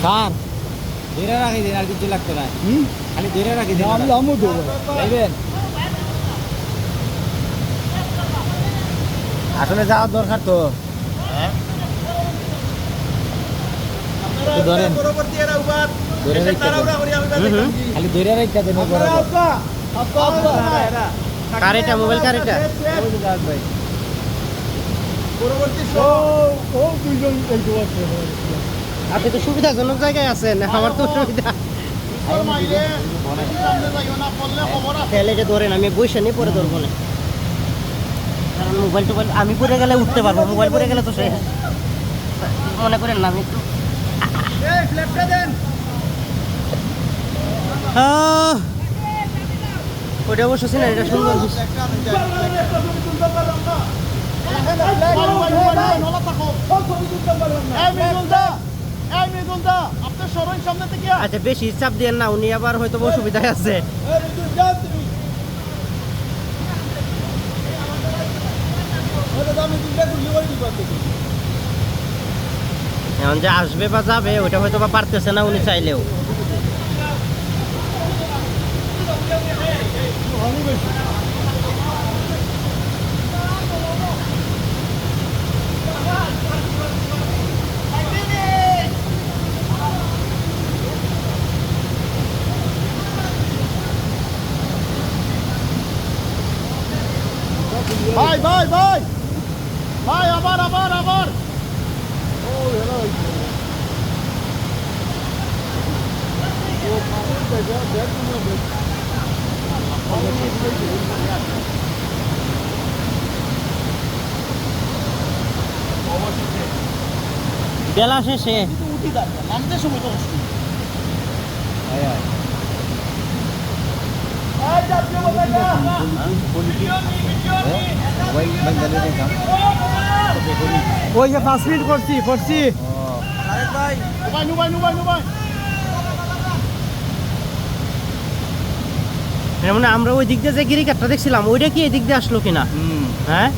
Sir ধরে রাখি দিন আর কিছু লাগতো না। খালি ধরে রাখি দিন আমি আমও দেবো আসলে যাওয়ার দরকার তো। একটু ধরেন। ধরে রাখতে দেন। খালি ধরে রাখতে দেন কারেটা মোবাইল কারেটা ওই যে যাক ভাই। ও দুইজন আছে আপনি তো সুবিধাজনক জায়গায় আছেন, আমার তো সুবিধা। ধরেন, আমি নিয়ে পরে ধরবো না। কারণ মোবাইল টোবাইল, আমি পরে গেলে উঠতে পারব মোবাইল পরে গেলে তো সে মনে করেন না, আমি একটু ওইটা অবশ্য এটা সুন্দর আচ্ছা বেশি চাপ দিয়ে না উনি আবার হয়তো অসুবিধায় আছে এখন যে আসবে বা যাবে ওইটা হয়তো বা পারতেছে না উনি চাইলেও ভাই ভাই ভাই। ভাই আবার আবার আবার। বেলা শেষে। নামতে সময় তো অসুবিধা আয়, আয়। ভাই ভাই গেলে দেখাম ওই যে পাঁচ মিনিট করছি করছি। মানে আমরা ওই দিক দিয়ে যে গিরিকাটটা দেখছিলাম ওইটা কি এই দিক দিয়ে আসলো কিনা? হ্যাঁ?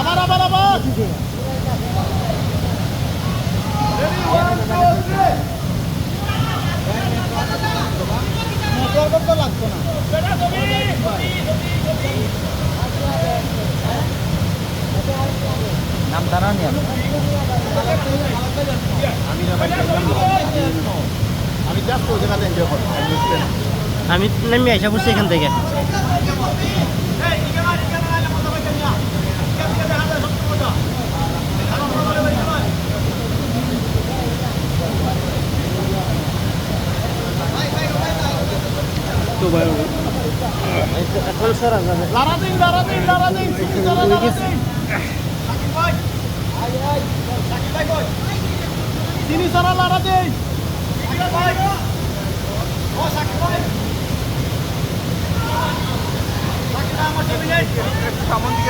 আবার আবার আবার লাগতো না নাম জানা নি আমি নেমে আইসা পড়ছি এখান থেকে। এখন সরা যাবে লারা দিন লারা দিন লারা দিন লারা দিন তিনি সারা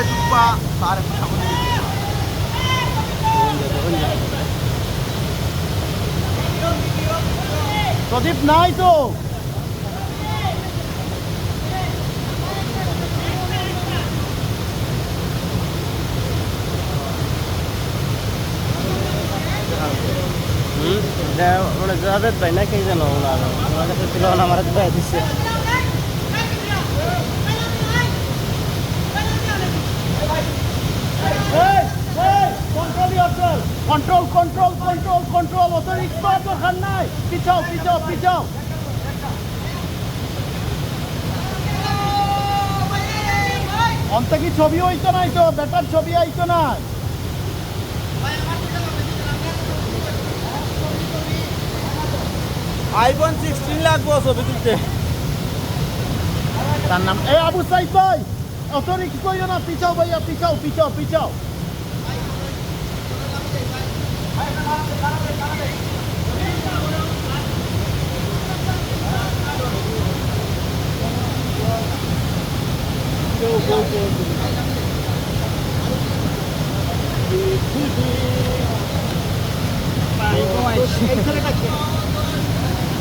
ঢুকবা তার একটু সামন দিকে প্রদীপ নাই তো। মানে জাভেদ ভাই না কে জানো ওনার আমার নাই পিছাও পিছাও পিছাও অন্ত কি ছবি হইতো নাই তো বেটার ছবি আইতো না আইফোন সিক্সটিন লাগবো ছবি তুলতে তার নাম এ আবু সাইদ ভাই অত রিক্স কইও না পিছাও ভাইয়া পিছাও পিছাও পিছাও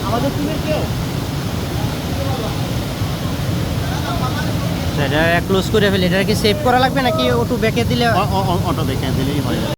আমাদের টিমের কেউ? এটা ক্লোজ করে ফেলি। এটা কি সেভ করা লাগবে নাকি অটো ব্যাকে দিলে অটো ব্যাকে দিলেই হয়